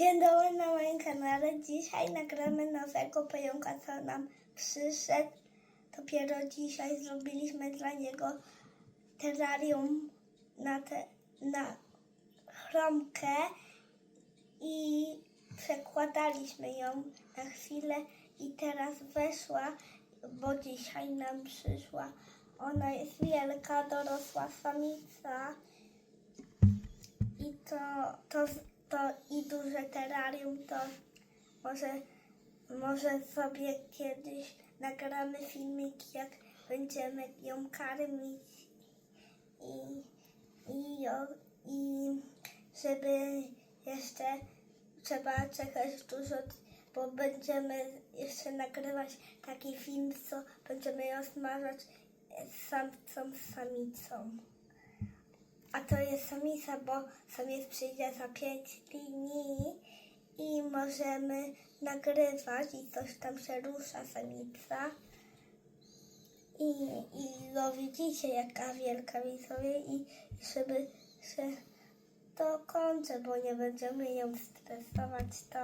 Dzień dobry na moim kanale. Dzisiaj nagramy nowego pająka, co nam przyszedł. Dopiero dzisiaj zrobiliśmy dla niego terrarium na, te, na chromkę i przekładaliśmy ją na chwilę i teraz weszła, bo dzisiaj nam przyszła. Ona jest wielka, dorosła samica. I to, to, to i duże terrarium, to może, może sobie kiedyś nagramy filmik, jak będziemy ją karmić i, i, i żeby jeszcze trzeba czekać dużo, bo będziemy jeszcze nagrywać taki film, co będziemy ją smażać z samcą, z samicą. A to jest samica, bo samiec przyjdzie za 5 dni i możemy nagrywać i coś tam się rusza samica. I, i no widzicie jaka wielka widzowie i, i żeby się to kończę, bo nie będziemy ją stresować, to